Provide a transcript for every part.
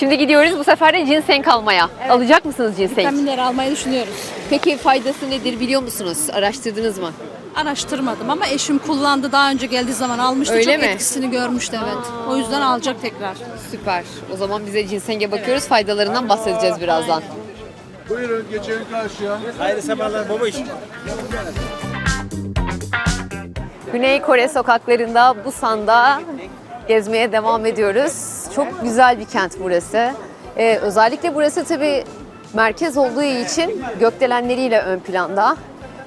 Şimdi gidiyoruz bu sefer de ginseng almaya. Alacak mısınız ginseng? Vitaminleri almayı düşünüyoruz. Peki faydası nedir biliyor musunuz? Araştırdınız mı? Araştırmadım ama eşim kullandı. Daha önce geldiği zaman almıştı. Öyle Çok mi? etkisini görmüştü evet. O yüzden alacak tekrar. Süper. O zaman bize ginsenge bakıyoruz. Faydalarından bahsedeceğiz birazdan. Buyurun geçelim karşıya. Hayırlı sabahlar babuş. Güney Kore sokaklarında Busan'da gezmeye devam ediyoruz. Çok güzel bir kent burası. Ee, özellikle burası tabii merkez olduğu için gökdelenleriyle ön planda.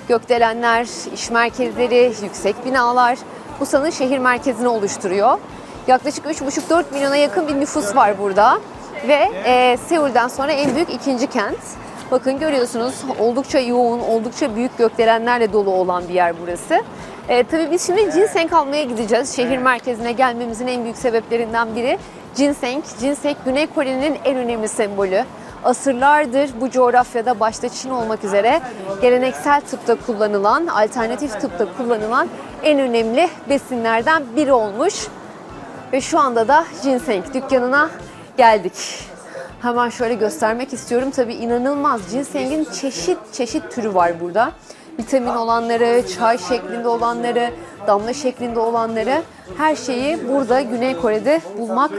Gökdelenler, iş merkezleri, yüksek binalar Busan'ın şehir merkezini oluşturuyor. Yaklaşık 3,5-4 milyona yakın bir nüfus var burada. Ve e, Seul'den sonra en büyük ikinci kent. Bakın görüyorsunuz oldukça yoğun, oldukça büyük gökdelenlerle dolu olan bir yer burası. Ee, tabii biz şimdi ginseng almaya gideceğiz. Şehir merkezine gelmemizin en büyük sebeplerinden biri ginseng. Ginseng Güney Kore'nin en önemli sembolü. Asırlardır bu coğrafyada başta Çin olmak üzere geleneksel tıpta kullanılan, alternatif tıpta kullanılan en önemli besinlerden biri olmuş. Ve şu anda da ginseng dükkanına geldik. Hemen şöyle göstermek istiyorum. Tabii inanılmaz ginsengin çeşit çeşit türü var burada. Vitamin olanları, çay şeklinde olanları, damla şeklinde olanları her şeyi burada Güney Kore'de bulmak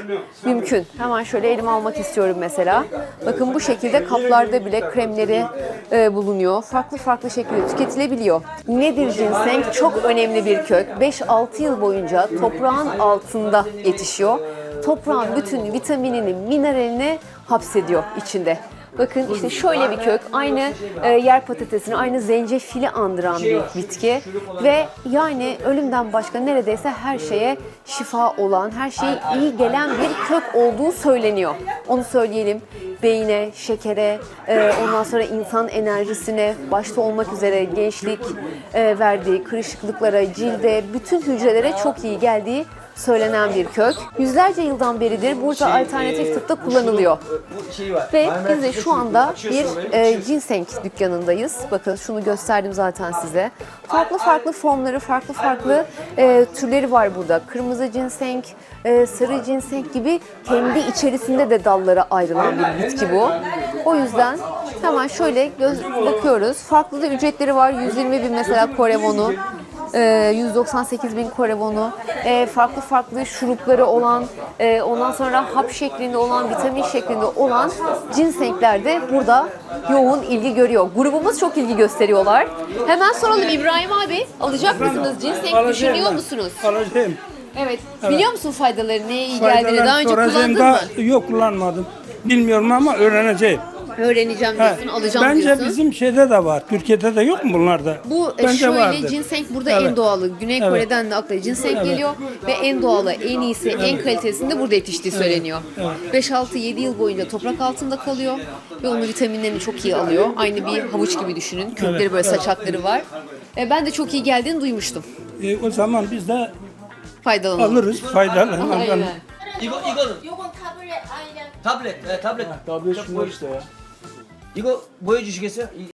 mümkün. Hemen şöyle elime almak istiyorum mesela. Bakın bu şekilde kaplarda bile kremleri e, bulunuyor. Farklı farklı şekilde tüketilebiliyor. Nedir ginseng? Çok önemli bir kök. 5-6 yıl boyunca toprağın altında yetişiyor toprağın bütün vitaminini, mineralini hapsediyor içinde. Bakın işte şöyle bir kök, aynı e, yer patatesini, aynı zencefili andıran bir bitki ve yani ölümden başka neredeyse her şeye şifa olan, her şeye iyi gelen bir kök olduğu söyleniyor. Onu söyleyelim. Beyine, şekere, e, ondan sonra insan enerjisine, başta olmak üzere gençlik e, verdiği, kırışıklıklara, cilde, bütün hücrelere çok iyi geldiği söylenen bir kök. Yüzlerce yıldan beridir burada alternatif tıpta kullanılıyor. Ve biz de şu anda bir e, ginseng dükkanındayız. Bakın şunu gösterdim zaten size. Farklı farklı formları, farklı farklı e, türleri var burada. Kırmızı ginseng, e, sarı ginseng gibi kendi içerisinde de dallara ayrılan bir bitki bu. O yüzden hemen şöyle göz bakıyoruz. Farklı da ücretleri var. 120 bin mesela Kore wonu. Ee, 198 bin Kore wonu, ee, farklı farklı şurupları olan, ee, ondan sonra hap şeklinde olan, vitamin şeklinde olan ginsengler de burada yoğun ilgi görüyor. Grubumuz çok ilgi gösteriyorlar. Hemen soralım İbrahim abi, alacak mısınız? Ginseng düşünüyor musunuz? Alacağım. Evet. Biliyor musun faydaları, neye iyi geldiğini? Daha önce soracağım kullandın da mı? yok kullanmadım. Bilmiyorum ama öğreneceğim Öğreneceğim Ha, diyorsun, alacağım Bence diyorsun. bizim şeyde de var. Türkiye'de de yok mu bunlarda? Bu e, Bence şöyle vardır. ginseng burada en Evet. doğalı. Güney Evet. Kore'den de akla ginseng geliyor ve en doğalı, en iyisi, en kalitesinde burada yetiştiği söyleniyor. 5-6-7 yıl boyunca toprak altında kalıyor ve onun vitaminlerini çok iyi alıyor. Aynı bir havuç gibi düşünün. Kökleri böyle saçakları var. E, ben de çok iyi geldiğini duymuştum. E, o zaman biz de Faydalanalım. alırız faydalanalım. Aynen. 이거 이거는 요건 타블렛 아니냐 타블렛. 네, 타블렛. Tabii şunlar işte ya. 이거 보여주시겠어요? 이